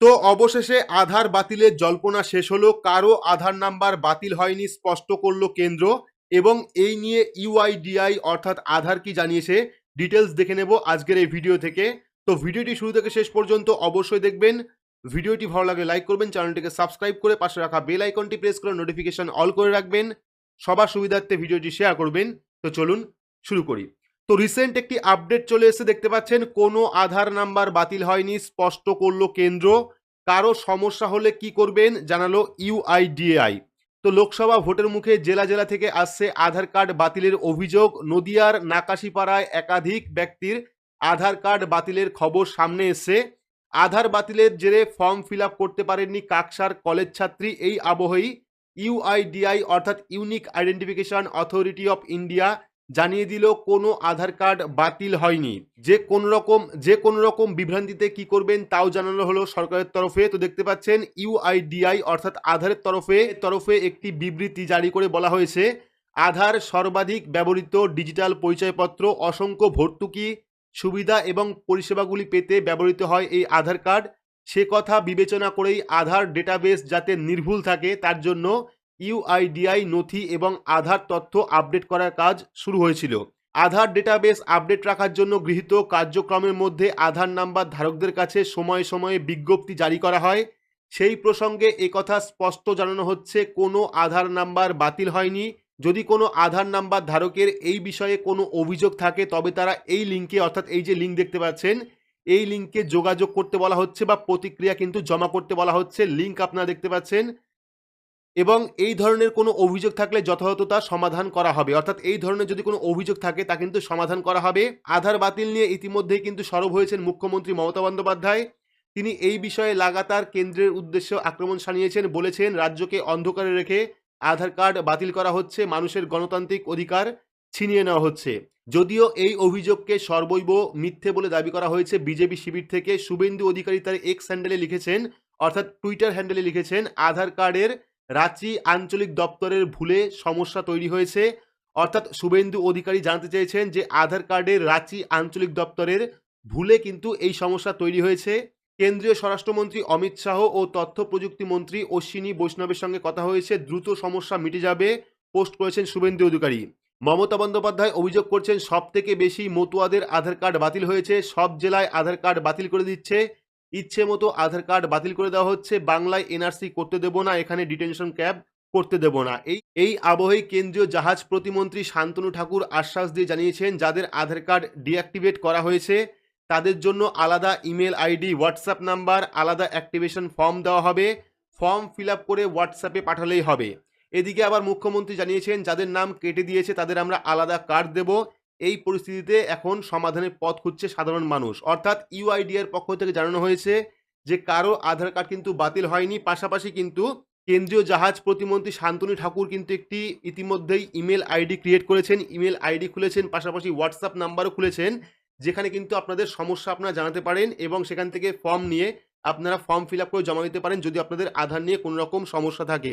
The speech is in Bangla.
তো অবশেষে আধার বাতিলের জল্পনা শেষ হলো কারও আধার নাম্বার বাতিল হয়নি স্পষ্ট করল কেন্দ্র এবং এই নিয়ে ইউআইডিআই অর্থাৎ আধার কি জানিয়েছে ডিটেলস দেখে নেব আজকের এই ভিডিও থেকে। তো ভিডিওটি শুরু থেকে শেষ পর্যন্ত অবশ্যই দেখবেন। ভিডিওটি ভালো লাগলে লাইক করবেন, চ্যানেলটিকে সাবস্ক্রাইব করে পাশে রাখা বেল আইকনটি প্রেস করে নোটিফিকেশন অল করে রাখবেন। সবার সুবিধার্থে ভিডিওটি শেয়ার করবেন। তো চলুন শুরু করি। তো রিসেন্ট একটি আপডেট চলে এসে দেখতে পাচ্ছেন, কোনো আধার নাম্বার বাতিল হয়নি, স্পষ্ট করল কেন্দ্র। কারও সমস্যা হলে কি করবেন, জানালো ইউআইডিএআই তো লোকসভা ভোটের মুখে জেলা জেলা থেকে আসছে আধার কার্ড বাতিলের অভিযোগ। নদিয়ার নাকাশিপাড়ায় একাধিক ব্যক্তির আধার কার্ড বাতিলের খবর সামনে এসে আধার বাতিলের জেরে ফর্ম ফিল করতে পারেননি কাকসার কলেজ ছাত্রী। এই আবহেই ইউআইডিআই অর্থাৎ unique identification authority of India জানিয়ে দিল, কোনো আধার কার্ড বাতিল হয়নি। যে কোন রকম, যে কোন রকম বিভ্রান্তিতে কি করবেন তাও জানানো হলো সরকারের তরফে। তো দেখতে পাচ্ছেন, ইউআইডিআই অর্থাৎ আধারের তরফে তরফে একটি বিবৃতি জারি করে বলা হয়েছে, আধার সর্বাধিক ব্যবহৃত ডিজিটাল পরিচয়পত্র, অসংখ্য ভর্তুকি, সুবিধা এবং পরিষেবাগুলি পেতে ব্যবহৃত হয় এই আধার কার্ড। সে কথা বিবেচনা করেই আধার ডেটাবেস যাতে নির্ভুল থাকে, তার জন্য ইউআইডিআই, নথি এবং আধার তথ্য আপডেট করার কাজ শুরু হয়েছিল। আধার ডেটাবেস আপডেট রাখার জন্য গৃহীত কার্যক্রমের মধ্যে আধার নাম্বার ধারকদের কাছে সময়ে সময়ে বিজ্ঞপ্তি জারি করা হয়। সেই প্রসঙ্গে একথা স্পষ্ট জানানো হচ্ছে, কোনো আধার নাম্বার বাতিল হয়নি। যদি কোনো আধার নাম্বার ধারকের এই বিষয়ে কোনো অভিযোগ থাকে, তবে তারা এই লিঙ্কে অর্থাৎ এই যে লিঙ্ক দেখতে পাচ্ছেন, এই লিঙ্কে যোগাযোগ করতে বলা হচ্ছে বা প্রতিক্রিয়া কিন্তু জমা করতে বলা হচ্ছে। লিঙ্ক আপনারা দেখতে পাচ্ছেন। এবং এই ধরনের কোনো অভিযোগ থাকলে যথাযথ তা সমাধান করা হবে। অর্থাৎ এই ধরনের যদি কোনো অভিযোগ থাকে, তা কিন্তু সমাধান করা হবে। আধার বাতিল নিয়ে ইতিমধ্যেই কিন্তু সরব হয়েছেন মুখ্যমন্ত্রী মমতা বন্দ্যোপাধ্যায়। তিনি এই বিষয়ে লাগাতার কেন্দ্রের উদ্দেশ্যে আক্রমণ সানিয়েছেন বলেছেন, রাজ্যকে অন্ধকারে রেখে আধার কার্ড বাতিল করা হচ্ছে, মানুষের গণতান্ত্রিক অধিকার ছিনিয়ে নেওয়া হচ্ছে। যদিও এই অভিযোগকে সর্বৈব মিথ্যে বলে দাবি করা হয়েছে, বিজেপি শিবির থেকে শুভেন্দু অধিকারী তার এক্স হ্যান্ডেলে লিখেছেন, অর্থাৎ টুইটার হ্যান্ডেলে লিখেছেন, আধার কার্ডের রাঁচি আঞ্চলিক দপ্তরের ভুলে সমস্যা তৈরি হয়েছে। অর্থাৎ শুভেন্দু অধিকারী জানতে চেয়েছেন যে আধার কার্ডের রাঁচি আঞ্চলিক দপ্তরের ভুলে কিন্তু এই সমস্যা তৈরি হয়েছে। কেন্দ্রীয় স্বরাষ্ট্রমন্ত্রী অমিত শাহ ও তথ্য প্রযুক্তি মন্ত্রী অশ্বিনী বৈষ্ণবের সঙ্গে কথা হয়েছে। দ্রুত সমস্যা মিটে যাবে, পোস্ট করেছেন শুভেন্দু অধিকারী। মমতা বন্দ্যোপাধ্যায় অভিযোগ করছেন সব থেকে বেশি মতুয়াদের আধার কার্ড বাতিল হয়েছে। সব জেলায় আধার কার্ড বাতিল করে দিচ্ছে। ইচ্ছে মতো আধার কার্ড বাতিল করে দেওয়া হচ্ছে। বাংলায় এনআরসি করতে দেব না, এখানে ডিটেনশন ক্যাব করতে দেব না। এই এই আবহেই কেন্দ্রীয় জাহাজ প্রতিমন্ত্রী শান্তনু ঠাকুর আশ্বাস দিয়ে জানিয়েছেন, যাদের আধার কার্ড ডিঅ্যাক্টিভেট করা হয়েছে, তাদের জন্য আলাদা ইমেল আইডি, হোয়াটসঅ্যাপ নাম্বার, আলাদা অ্যাক্টিভেশন ফর্ম দেওয়া হবে। ফর্ম ফিল করে হোয়াটসঅ্যাপে পাঠালেই হবে। এদিকে আবার মুখ্যমন্ত্রী জানিয়েছেন, যাদের নাম কেটে দিয়েছে, তাদের আমরা আলাদা কার্ড দেব। এই পরিস্থিতিতে এখন সমাধানের পথ খুঁজছে সাধারণ মানুষ। অর্থাৎ ইউআইডি এর পক্ষ থেকে জানানো হয়েছে যে, কারও আধার কার্ড কিন্তু বাতিল হয়নি। পাশাপাশি কিন্তু কেন্দ্রীয় জাহাজ প্রতিমন্ত্রী শান্তনু ঠাকুর কিন্তু একটি ইতিমধ্যেই ইমেল আইডি ক্রিয়েট করেছেন। ইমেল আইডি খুলেছেন, পাশাপাশি হোয়াটসঅ্যাপ নাম্বারও খুলেছেন, যেখানে কিন্তু আপনাদের সমস্যা আপনারা জানাতে পারেন এবং সেখান থেকে ফর্ম নিয়ে আপনারা ফর্ম ফিল আপ করে জমা দিতে পারেন যদি আপনাদের আধার নিয়ে কোনো রকম সমস্যা থাকে।